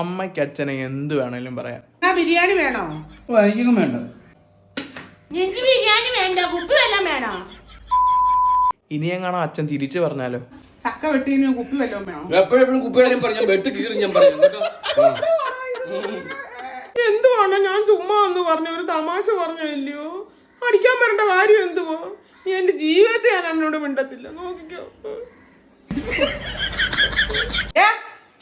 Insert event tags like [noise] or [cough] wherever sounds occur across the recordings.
അമ്മയ്ക്ക് അച്ഛനെ എന്ത് വേണേലും പറയാം. ആ ബിരിയാണി വേണോ? ഓ എനിക്കൊന്നും വേണ്ട. എനിക്ക് ബിരിയാണി വേണ്ട കുപ്പി വല്ലതും വേണോ? ഇനി എങ്ങാണോ അച്ഛൻ തിരിച്ചു പറഞ്ഞാലോ? ചക്ക വെട്ടിന് കുപ്പി വല്ലതും വേണോ? എപ്പോഴെപ്പോഴും കുപ്പികളെയും പറഞ്ഞു വെട്ട് കീറി ഞാൻ പറഞ്ഞു കേട്ടോ. എന്തുവാണ്? ഞാൻ ചുമ്മാ എന്ന് പറഞ്ഞു ഒരു തമാശ പറഞ്ഞല്ലോ അടിക്കാൻ വരേണ്ട കാര്യം എന്തുവോ? നീ എന്റെ ജീവിതത്തെ ഞാൻ എന്നോട് മിണ്ടത്തില്ല. നോക്കിക്കോ. ഏ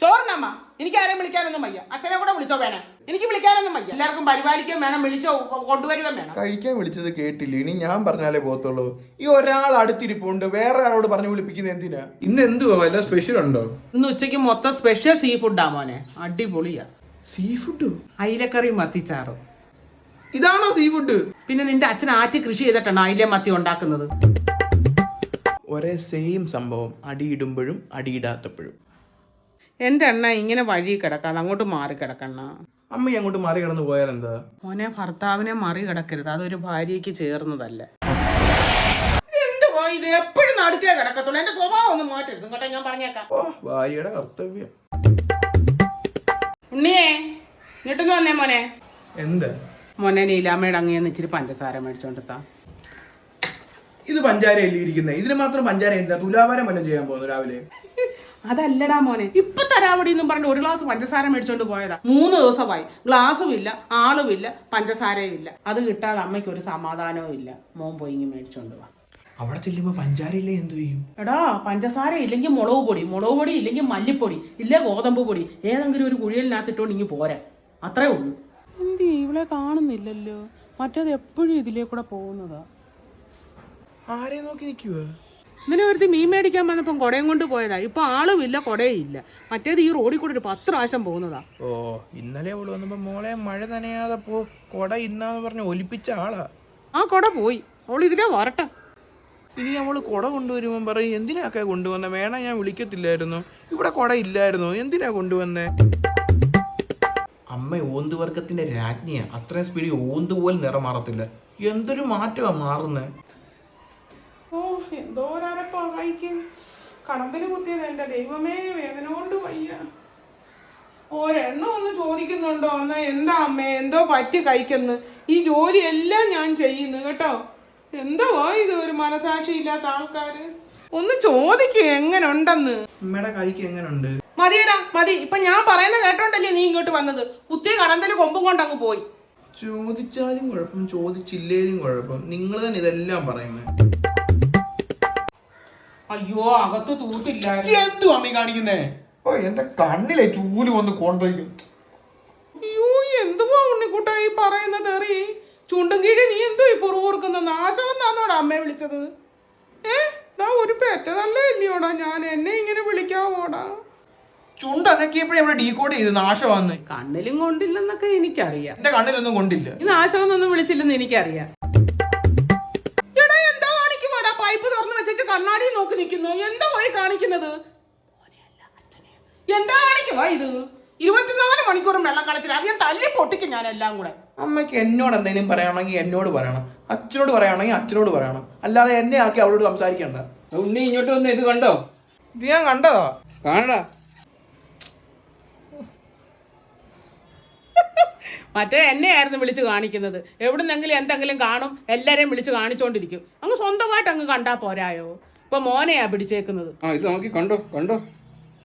ചോറിനമ്മ എനിക്ക് ആരെയും വിളിക്കാനൊന്നും വയ്യ. അച്ഛനെ കൂടെ വിളിച്ചോ വേണേ? എനിക്ക് വിളിക്കാനൊന്നും വയ്യ. എല്ലാവർക്കും പരിപാലിക്കാൻ വേണം വിളിച്ചോ കൊണ്ടുവരുവാൻ വേണം. കഴിക്കാൻ വിളിച്ചത് കേട്ടില്ല. ഇനി ഞാൻ പറഞ്ഞാലേ പോകത്തുള്ളൂ. ഈ ഒരാൾ അടുത്തിരിപ്പുണ്ട്. വേറെ ആളോട് പറഞ്ഞു വിളിപ്പിക്കുന്നത് എന്തിനാ? ഇന്ന് എന്തുവാ വല്ല സ്പെഷ്യൽ ഉണ്ടോ? ഇന്ന് ഉച്ചയ്ക്ക് മൊത്തം സ്പെഷ്യൽ സീ ഫുഡാ മോനെ. അടിപൊളിയാ. സീ ഫുഡ് അയിലക്കറി മത്തിച്ചാറും. ഇതാണോ സീ ഫുഡ് പിന്നെ നിന്റെ അച്ഛൻ ആറ്റി കൃഷി ചെയ്തിട്ടാണ് അയില മത്തി ഉണ്ടാക്കുന്നത്. ഒരേ സെയിം സംഭവം. അടിയിടുമ്പോഴും അടിയിടാത്തപ്പോഴും. എന്റെ അണ്ണ ഇങ്ങനെ വഴി കിടക്കാതെ അങ്ങോട്ട് മാറി കിടക്കണ്ണ. അമ്മ അങ്ങോട്ട് മാറി കിടന്നു പോയാൽ എന്താ? മോനെ ഭർത്താവിനെ മാറി കിടക്കരുത്. അതൊരു ഭാര്യയ്ക്ക് ചേർന്നതല്ല. ഇത്? എപ്പോഴും നടുക്കേ കിടക്കത്തുള്ളൂ. എന്റെ സ്വഭാവം ഒന്ന് മാറ്റരുത് കേട്ടോ ഞാൻ പറഞ്ഞേക്കാം. ഓ ഭാര്യയുടെ കർത്തവ്യം. ഉണ്ണിയേ ഇങ്ങോട്ടൊന്ന് വന്നേ മോനെ. എന്താ? മോനെ നീലാമ്മയുടെ അങ്ങേന്ന് ഇച്ചിരി പഞ്ചസാര മേടിച്ചോണ്ടെത്താ. ഇത് പഞ്ചാര ഇരിക്കുന്നത് ഇതിന് മാത്രം പഞ്ചാര എന്താ? തുലാഭാരം വല്ലതും ചെയ്യാൻ പോകുന്നു രാവിലെ? [laughs] അതല്ലടാ മോനെ. ഇപ്പൊ തരാവടി എന്നും പറഞ്ഞു ഒരു ഗ്ലാസ് പഞ്ചസാര മേടിച്ചോണ്ട് പോയതാ. മൂന്ന് ദിവസമായി. ഗ്ലാസും ഇല്ല ആളും ഇല്ല പഞ്ചസാരയും ഇല്ല. അത് കിട്ടാതെ അമ്മയ്ക്ക് ഒരു സമാധാനവും ഇല്ല. മോൻ പോയി മേടിച്ചോണ്ട് വാ. അവിടെ ചെല്ലുമ്പോ പഞ്ചാരയില്ലേ എന്തു ചെയ്യും? എടാ പഞ്ചസാര ഇല്ലെങ്കിൽ മുളക് പൊടി മുളക് പൊടി ഇല്ലെങ്കിൽ മല്ലിപ്പൊടി ഇല്ല ഗോതമ്പ് പൊടി ഏതെങ്കിലും ഒരു കുഴിയലിനകത്ത് ഇട്ടോണ്ട് ഇങ്ങ് പോരാ. അത്രേ ഉള്ളൂ. എന്തി ഇവളെ കാണുന്നില്ലല്ലോ. മറ്റേത് എപ്പോഴും ഇതിലേ കൂടെ പോകുന്നതാ. ആരെ നോക്കി നിൽക്കുക ഇന്നലെ ഒരുത്തി മീൻ മേടിക്കാൻ വന്നപ്പം കുടയും കൊണ്ട് പോയതാ. ഇപ്പൊ ആളും ഇല്ല കൊടയും ഇല്ല. മറ്റേത് ഈ റോഡിൽ കൂടെ ഒരു പത്ത് പ്രാവശ്യം പോകുന്നതാ. ഓ ഇന്നലെ അവൾ വന്നപ്പോ മോളെ മഴ നനയാതെ പോ കൊട ഇന്നാന്ന് പറഞ്ഞ് ഒലിപ്പിച്ച ആളാ. ആ കുട പോയി. അവൾ ഇതിലേ വരട്ടെ. ഇനി അവൾ കൊട കൊണ്ടുവരുമ്പോൾ പറയും എന്തിനാക്കെ കൊണ്ടുവന്നെ? വേണ ഞാൻ വിളിക്കത്തില്ലായിരുന്നു. ഇവിടെ കൊട ഇല്ലായിരുന്നു. എന്തിനാ കൊണ്ടുവന്നേ? അമ്മ ഓന്തുവർഗത്തിന്റെ രാജ്ഞിയാ. അത്രയും സ്പീഡിൽ ഓന്ത് പോലും നിറം മാറത്തില്ല. എന്തൊരു മാറ്റമാ മാറുന്നേ? ഓ എന്തോരപ്പ കൈക്ക് കടന്തൽ കുത്തിയത് എന്റെ ദൈവമേ വേദന കൊണ്ട് വയ്യ. ഒരെണ്ണം ഒന്ന് ചോദിക്കുന്നുണ്ടോ? എന്നാ എന്താ അമ്മേ എന്തോ പറ്റി കഴിക്കുന്നു ഈ ജോലി എല്ലാം ഞാൻ ചെയ്യുന്നു കേട്ടോ. എന്തോ ഇത് ഒരു മനസാക്ഷി ഇല്ലാത്ത ആൾക്കാര്. ഒന്ന് ചോദിക്കേ എങ്ങനെ ഉണ്ടെന്ന് അമ്മയുടെ കൈക്ക് എങ്ങനുണ്ട്? മതിയടാ മതി. ഇപ്പൊ ഞാൻ പറയുന്ന കേട്ടോണ്ടല്ലേ നീ ഇങ്ങോട്ട് വന്നത്. കുത്തിയ കടന്തൽ കൊമ്പും കൊണ്ട് അങ്ങ് പോയി. ചോദിച്ചാലും കുഴപ്പം ചോദിച്ചില്ലേലും കുഴപ്പം. നിങ്ങൾ തന്നെ ഇതെല്ലാം പറയുന്നത് അയ്യോ അകത്ത് തൂത്തില്ല. എന്തു അമ്മി കാണിക്കുന്നേ? ഓ എന്റെ കണ്ണിലെ ചൂൽ വന്ന് കൊണ്ടേക്കും അയ്യോ എന്തുവാ ഉണ്ണിക്കുട്ടായി ഈ പറയുന്നത് എറി? ചുണ്ടും കീഴി നീ എന്തോ ഈ പുറവൂർക്കുന്ന നാശമെന്നാന്നോടാ അമ്മയെ വിളിച്ചത്. ഏ ഒരു പെറ്റ നല്ല ഇല്ലയോടാ ഞാൻ എന്നെ ഇങ്ങനെ വിളിക്കാവോടാ. ചുണ്ടനക്കിയപ്പോഴേ ഇവിടെ ഡീകോഡ് ചെയ്ത് നാശമാന്ന്. കണ്ണിലും കൊണ്ടില്ലെന്നൊക്കെ എനിക്കറിയാം. എന്റെ കണ്ണിലൊന്നും കൊണ്ടില്ല. ഈ നാശമെന്നൊന്നും വിളിച്ചില്ലെന്ന് എനിക്കറിയാം. കണ്ണാടി നോക്കി നിൽക്കുന്നു. എന്താ വായി കാണിക്കുന്നത്? എന്താ കാണിക്കുവാ ഇത്. ഇരുപത്തിനാല് മണിക്കൂറും വെള്ളം കളിച്ചില്ല അത് ഞാൻ തല്ലി പൊട്ടിക്കും ഞാൻ എല്ലാം കൂടെ. അമ്മയ്ക്ക് എന്നോട് എന്തെങ്കിലും പറയണമെങ്കിൽ എന്നോട് പറയണം. അച്ഛനോട് പറയണമെങ്കിൽ അച്ഛനോട് പറയണം. അല്ലാതെ എന്നെ ആക്കി അവളോട് സംസാരിക്കണ്ട. ഉണ്ണി ഇങ്ങോട്ട് വന്ന് ഇത് കണ്ടോ? ഇത് ഞാൻ കണ്ടതാ. കാണടാ. മറ്റേ എന്നെയായിരുന്നു വിളിച്ച് കാണിക്കുന്നത്. എവിടുന്നെങ്കിലും എന്തെങ്കിലും കാണും എല്ലാരെയും വിളിച്ച് കാണിച്ചോണ്ടിരിക്കും. അങ്ങ് സ്വന്തമായിട്ട് അങ്ങ് കണ്ടാ പോരായോ? ഇപ്പൊ മോനെയാ പിടിച്ചേക്കുന്നത്. ആ ഇത് നോക്കി കണ്ടോ കണ്ടോ?